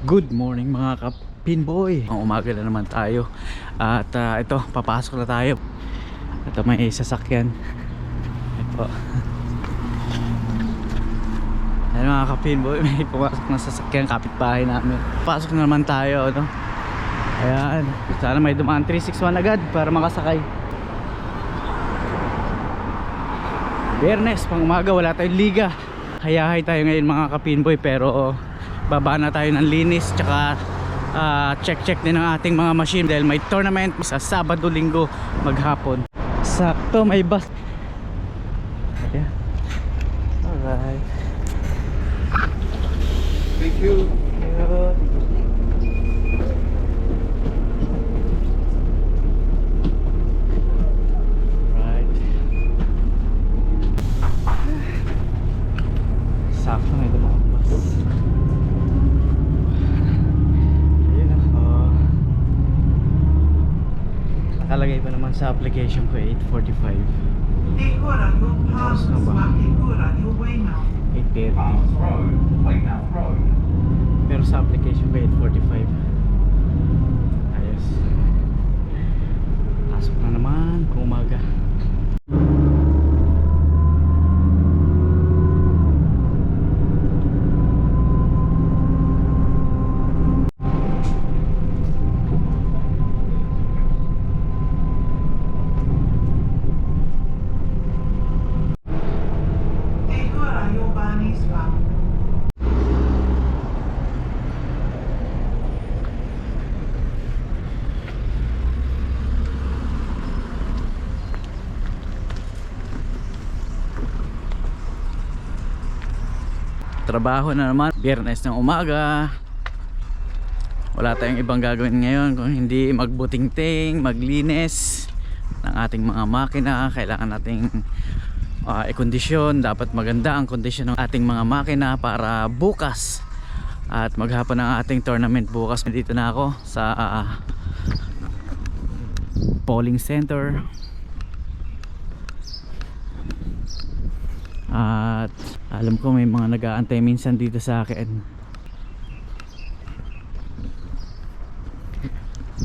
Good morning mga kapinboy Ang umaga na naman tayo. At ah, ito, papasok na tayo. Ito may sasakyan. Ito. Ayan mga kapinboy May pumasok na sasakyan kapitbahay namin. Pasok na naman tayo no? Ayan Sana may dumaan 361 agad Para makasakay. Biyernes, pang umaga wala tayong liga. Hayahay tayo ngayon mga kapinboy Pero baba na tayo ng linis Tsaka ah, check-check din ng ating mga machine Dahil may tournament sa Sabado, Linggo, maghapon Sakto, may bus Ayan Alright Thank you. Right. Sakto na ito mga bus. Ayun ako. Nakalagay pa naman sa application ko 845. Dekora yung Tapos na ba? Dekora yung Weymouth. 830. Farms Road, Weymouth Road. Pero sa application ko 845. Ayos. Pasok na naman kung umaga. Trabaho na naman. Biyernes ng umaga. Wala tayong ibang gagawin ngayon kung hindi magbuting-ting maglinis ng ating mga makina. Kailangan nating uh, i-kondisyon. Dapat maganda ang kondisyon ng ating mga makina para bukas. At maghapon ang ating tournament bukas. Dito na ako sa ah, polling center at alam ko may mga nag-aantay minsan dito sa akin.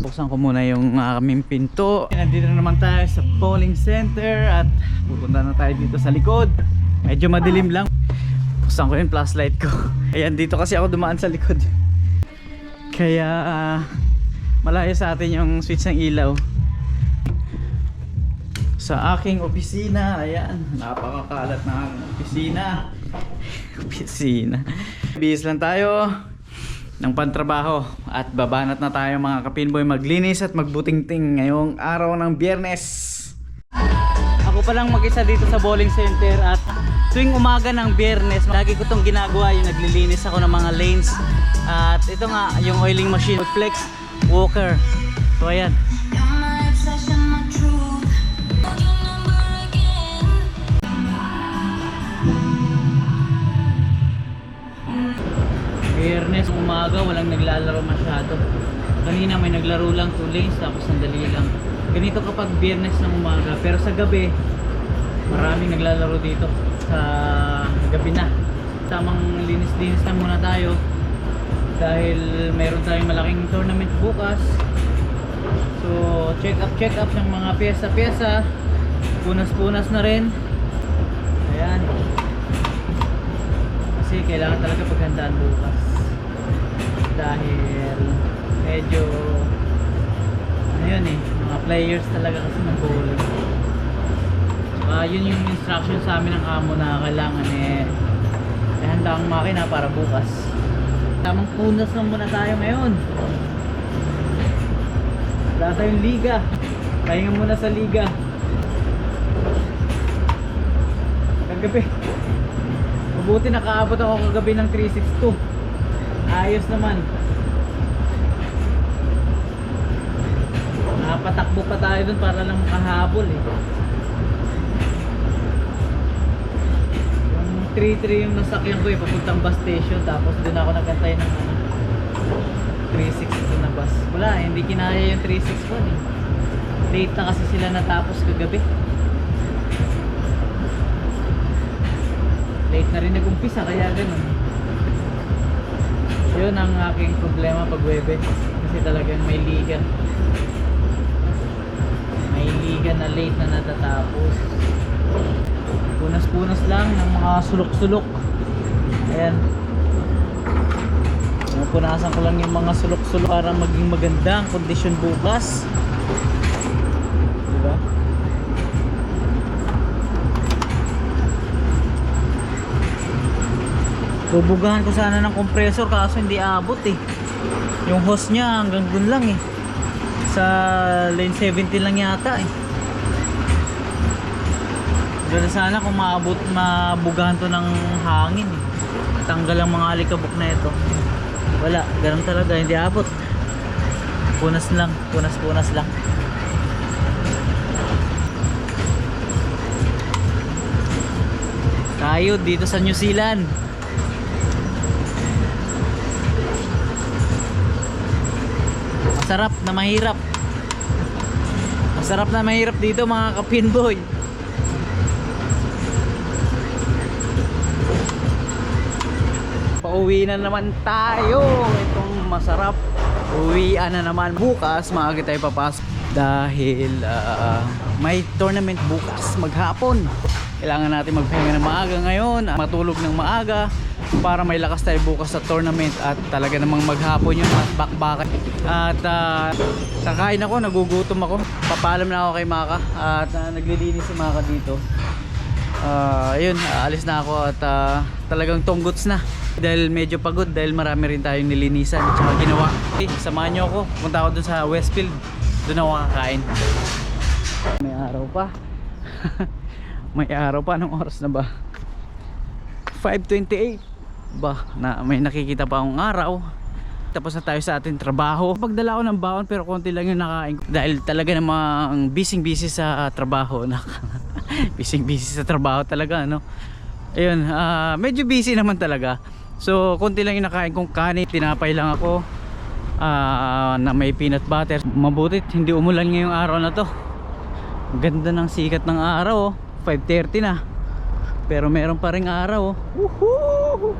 Buksan ko muna yung uh, aming pinto. Nandito na naman tayo sa bowling center at pupunta na tayo dito sa likod. Medyo madilim lang. Buksan ko yung flashlight ko. Ayan dito kasi ako dumaan sa likod. Kaya ah, malayo sa atin yung switch ng ilaw. Sa aking opisina ayan napakakalat na ang opisina opisina. Bihis lang tayo ng pantrabaho at babanat na tayo mga kapinboy. Maglinis at magbutingting ngayong araw ng biyernes. Ako pa lang mag-isa dito sa bowling center at tuwing umaga ng biyernes lagi ko itong ginagawa yung naglilinis ako ng mga lanes. At ito nga yung oiling machine flex walker. So ayan Fairness, umaga, walang naglalaro masyado. Kanina may naglaro lang 2 lanes, tapos sandali lang. Ganito kapag biyernes ng umaga. Pero sa gabi, maraming naglalaro dito. Sa gabi na. Tamang linis-linis na muna tayo. Dahil mayroon tayong malaking tournament bukas. So, check up, check up ng mga pyesa-pyesa. Punas-punas na rin. Ayan. Kasi kailangan talaga paghandaan bukas. Dahil medyo ano yun eh, mga players talaga kasi bowling. Saka yun yung instruction sa amin ng amo na kailangan eh ihanda ang makina para bukas. Tamang punas lang muna tayo ngayon. Wala tayong liga. Pahinga muna sa liga. Kagabi. Mabuti nakaabot ako kagabi ng 362. Ayos naman. Nakapatakbo pa tayo dun para lang makahabol eh. Yung 3-3 yung nasakyan ko eh, papuntang bus station. Tapos dun ako nagkantay ng ano, 362 na bus. Wala, eh, hindi kinaya yung 361 eh. Late na kasi sila natapos kagabi. Late na rin nag-umpisa kaya ganun. Yun ang aking problema pag webe. Kasi talagang may liga. May liga na late na natatapos. Punas-punas lang ng mga sulok-sulok. Ayan. Punasan ko lang yung mga sulok-sulok para maging maganda ang kondisyon bukas. Diba? Bubugahan ko sana ng compressor kaso hindi abot eh. Yung hose niya hanggang dun lang eh. Sa lane 70 lang yata eh. Ganda sana kung maabot, mabugahan to ng hangin eh. Tanggal ang mga alikabok na ito. Wala, ganun talaga, hindi abot. Punas lang, punas-punas lang. Tayo dito sa New Zealand. Masarap na mahirap. Masarap na mahirap dito mga kapinboy. Pauwi na naman tayo. Itong masarap. Uwian na naman. Bukas maaga tayo papasok dahil ah, may tournament bukas maghapon. Kailangan natin magpahinga ng maaga ngayon, matulog ng maaga para may lakas tayo bukas sa tournament at talaga namang maghapon yun at bakbakan. At uh, kakain ako, nagugutom ako. Papalam na ako kay Maka at ah, naglilinis si Maka dito. Ah, ayun, aalis na ako at ah, talagang tonggots na. Dahil medyo pagod dahil marami rin tayong nilinisan at saka ginawa. Okay, samahan nyo ako. Punta ako dun sa Westfield. Doon ako kakain. May araw pa. may araw pa. Anong oras na ba? 5.28 ba na may nakikita pa akong araw. Tapos na tayo sa ating trabaho. Pagdala ko ng baon pero konti lang yung nakain dahil talaga namang busy busy sa trabaho busy busy sa trabaho talaga no? Ayun ah, medyo busy naman talaga. So konti lang yung nakain kong kanin. Tinapay lang ako ah, na may peanut butter. Mabutit hindi umulan ngayong araw na to. Ganda ng sikat ng araw oh. 5.30 na. Pero meron pa ring araw oh. Woohoo! Tom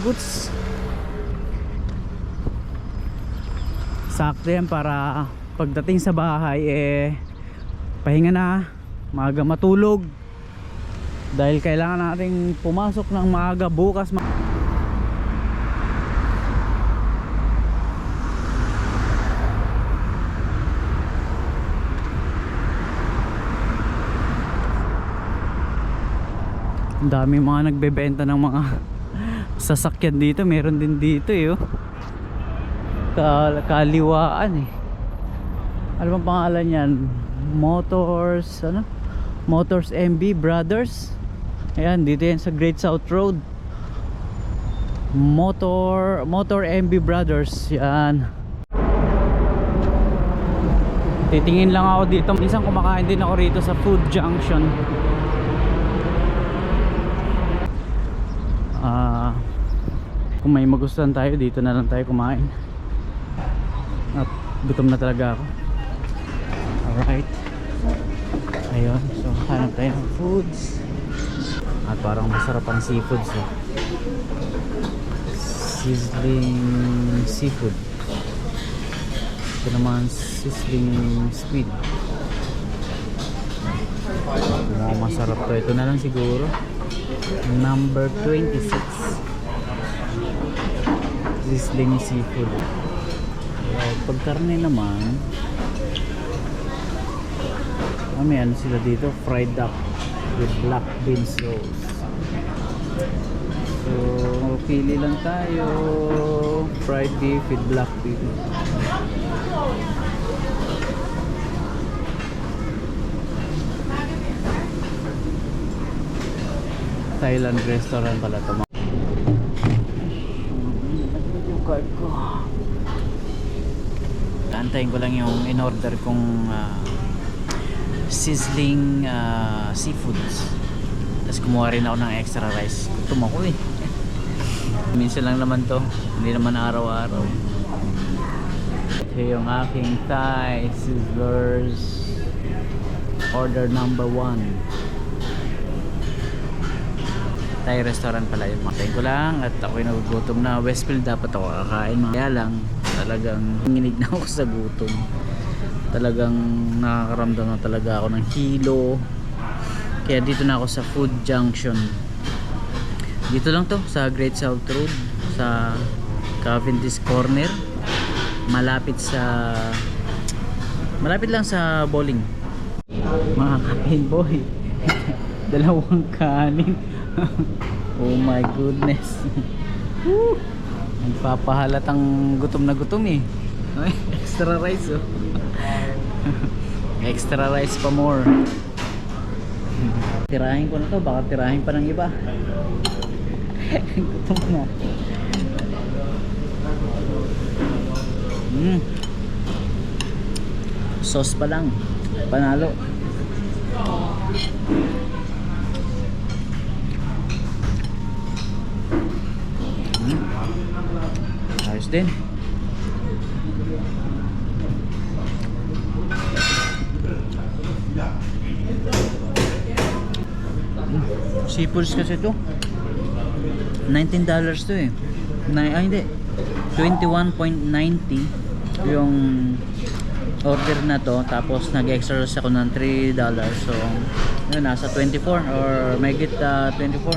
Goods. Sakto yan para pagdating sa bahay eh pahinga na maaga matulog. Dahil kailangan nating pumasok ng maaga bukas ma- Ang daming mga nagbebenta ng mga sasakyan dito. Meron din dito eh. Oh. Ka kaliwaan eh. Ano bang pangalan yan? Motors, ano? Motors MB Brothers. Ayan, dito yan sa Great South Road. Motor, Motor MB Brothers. Yan. Titingin lang ako dito. Minsan kumakain din ako rito sa Food Junction. Kung may magustuhan tayo dito na lang tayo kumain. At gutom na talaga ako. Alright. Ayun so hanap tayo ng foods. At parang masarap ang seafoods eh. sizzling seafood. Ito naman sizzling squid. Mukhang masarap to. Ito na lang siguro. Number 26 sizzling seafood. Right, pag karne naman ah, may ano sila dito fried duck with black bean sauce so pili lang tayo fried beef with black bean Thailand restaurant pala to yung card ko. Antayin ko lang yung in-order kong ah, sizzling ah, seafoods. Tapos kumuha rin ako ng extra rice. Gutom ako eh. Minsan lang naman to. Hindi naman araw-araw. Ito yung aking Thai sizzlers. Order number one. Thai restaurant pala yun. Matayin ko lang at ako'y nagugutom na. Westfield dapat ako kakain. Kaya lang, talagang nginig na ako sa gutom. Talagang nakakaramdam na talaga ako ng hilo. Kaya dito na ako sa Food Junction. Dito lang to sa Great South Road sa Cavendish Corner. Malapit sa malapit lang sa bowling. Mga kain boy. Dalawang kanin. oh my goodness. Nagpapahalatang gutom na gutom eh. Extra rice oh. extra rice pa more. Tirahin ko na to, baka tirahin pa ng iba. gutom na. Mm. Sauce pa lang. Panalo. Mm. Ayos din. Mm. Seafoods kasi to. 19 dollars to eh. Na, ah, hindi. 21.90 yung order na to tapos nag-extra ako ng 3 dollars so yun nasa 24 or may get uh, 24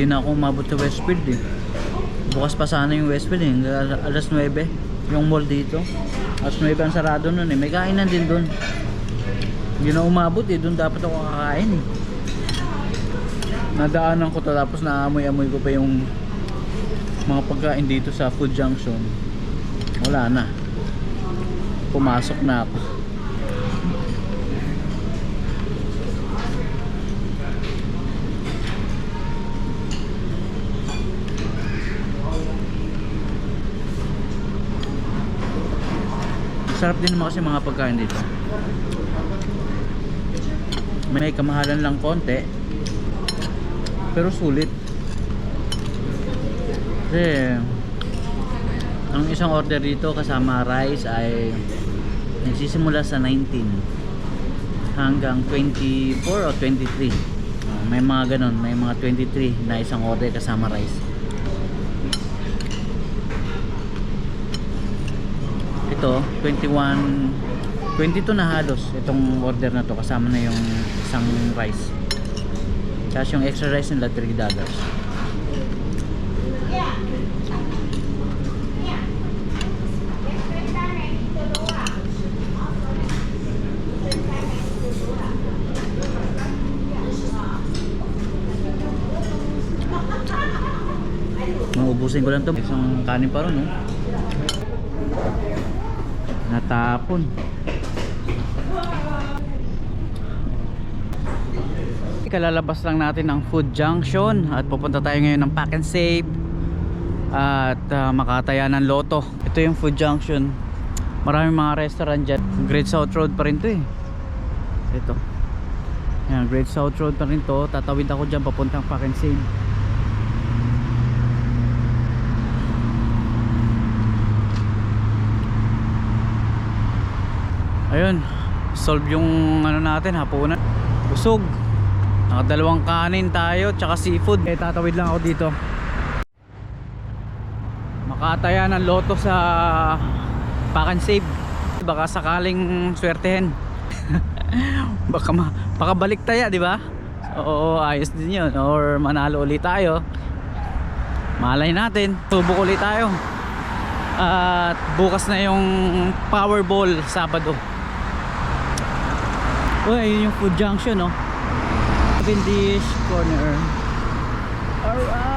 hindi na ako umabot sa Westfield eh. Bukas pa sana yung Westfield eh. Al- alas 9 yung mall dito. Alas 9 ang sarado nun eh. May kainan din dun. Hindi na umabot eh. Dun dapat ako kakain eh. Nadaanan ko to tapos naamoy-amoy ko pa yung mga pagkain dito sa food junction. Wala na. Pumasok na ako Sarap din naman kasi mga pagkain dito. May kamahalan lang konti. Pero sulit. Kasi ang isang order dito kasama rice ay nagsisimula sa 19 hanggang 24 o 23. Ah, may mga ganon, may mga 23 na isang order kasama rice. Ito 21 22 na halos itong order na to. Kasama na yung isang rice. Tapos yung extra rice nila 3 dollars. Maubusin ko lang to. Isang kanin pa ron no? Natapon. Kalalabas lang natin ng food junction at pupunta tayo ngayon ng pack and save at uh, makataya ng loto. Ito yung food junction. Maraming mga restaurant dyan. Great South Road pa rin to eh. Ito. Yan, Great South Road pa rin to. Tatawid ako dyan papuntang pack and save ayun solve yung ano natin hapunan. Busog. Nakadalawang kanin tayo tsaka seafood. Eh tatawid lang ako dito. Makataya ng loto sa pack and save. Baka sakaling swertehin. Baka, ma baka balik taya di ba? Oo ayos din yun. Or manalo ulit tayo. Malay natin. Subok ulit tayo. At bukas na yung Powerball Sabado Uy, ayun yung food junction, no? Cavendish Corner. Alright.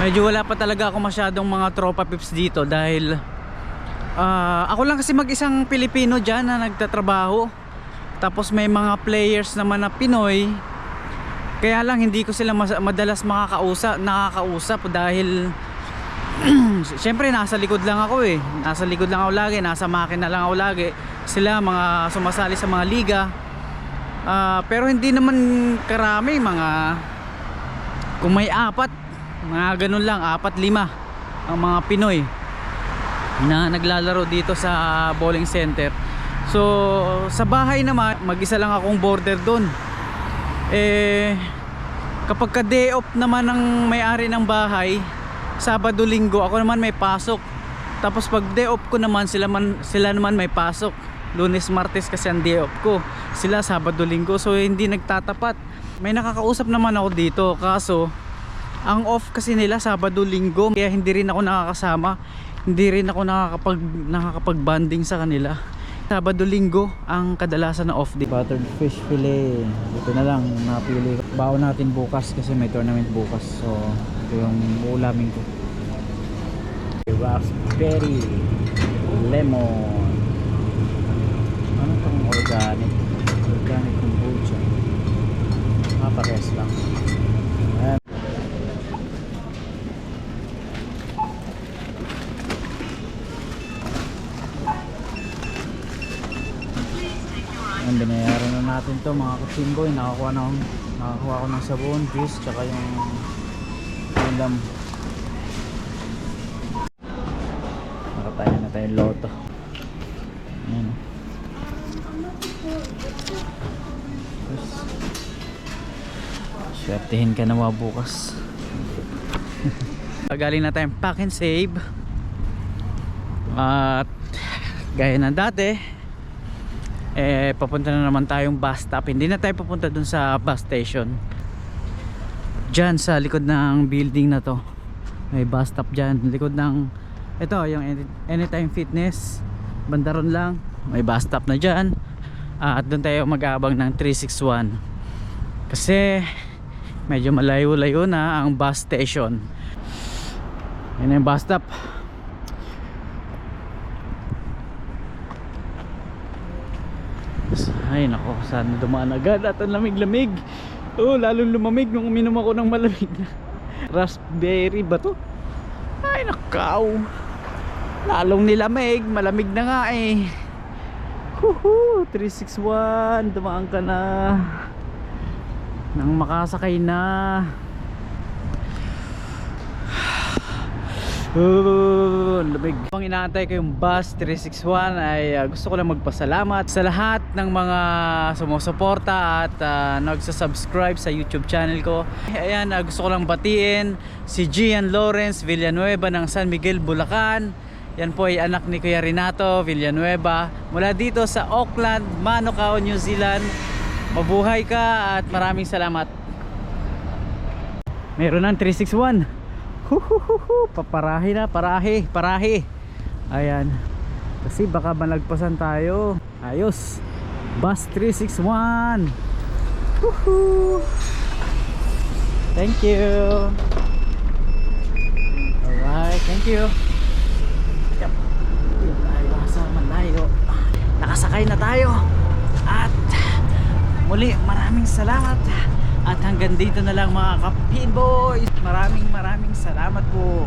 medyo wala pa talaga ako masyadong mga tropa pips dito dahil ah, ako lang kasi mag-isang Pilipino dyan na nagtatrabaho tapos may mga players naman na Pinoy kaya lang hindi ko sila madalas makakausap nakakausap dahil Siyempre nasa likod lang ako eh. Nasa likod lang ako lagi Nasa makina lang ako lagi. Sila mga sumasali sa mga liga. Ah, Pero hindi naman karami Mga Kung may apat Mga ganun lang Apat lima Ang mga Pinoy Na naglalaro dito sa bowling center. So sa bahay naman Mag-isa lang akong border doon Eh Kapag ka day off naman ng may-ari ng bahay Sabado linggo ako naman may pasok. Tapos pag day off ko naman sila, man, sila naman may pasok. Lunes martes kasi ang day off ko. Sila sabado linggo. So hindi nagtatapat. May nakakausap naman ako dito. Kaso ang off kasi nila sabado linggo. Kaya hindi rin ako nakakasama. Hindi rin ako nakakapag, nakakapag banding sa kanila sabado linggo ang kadalasan na off day. Buttered fish fillet. Ito na lang napili baon natin bukas kasi may tournament bukas. So ito yung ulamin ko. Raspberry lemon. Ano pang organic? Organic kombucha. Ah pares lang Ayan. Ayan, binayaran na natin to mga kutimboy nakakuha na nakakuha ko ng sabon, juice, tsaka yung ulam nakatayo na tayong loto. Ayan. Tapos, swertihin ka nawa bukas. Galing na tayong pack and save. At gaya ng dati eh papunta na naman tayong bus stop. Hindi na tayo papunta dun sa bus station. Dyan sa likod ng building na to. May bus stop dyan likod ng ito yung Any- anytime fitness. Bandaron lang. May bus stop na dyan Ah, at doon tayo mag-aabang ng 361 kasi medyo malayo-layo na ang bus station. Yun yung bus stop ay nako sana dumaan agad at ang lamig-lamig. Oh lalong lumamig nung uminom ako ng malamig. Na raspberry ba to? Ay nakaw. Lalong nilamig malamig na nga eh. Huhu, 361 dumaan ka na. Nang makasakay na Ang lamig. Ang inaantay ko yung bus 361 ay uh, gusto ko lang magpasalamat sa lahat ng mga sumusuporta at uh, nagsasubscribe sa YouTube channel ko. Ayan, uh, gusto ko lang batiin si Gian Lawrence Villanueva ng San Miguel, Bulacan. Yan po ay anak ni Kuya Renato Villanueva mula dito sa Auckland, Manukau, New Zealand. Mabuhay ka at maraming salamat. Meron ng 361. Huhuhuhu, paparahi na, parahi, parahi. Ayan. Kasi baka malagpasan tayo. Ayos. Bus 361. Woohoo. Thank you. Alright, thank you. Yep. Tayo malayo. Nakasakay na tayo. At muli maraming salamat. At hanggang dito na lang mga kapin boys. Maraming maraming salamat po.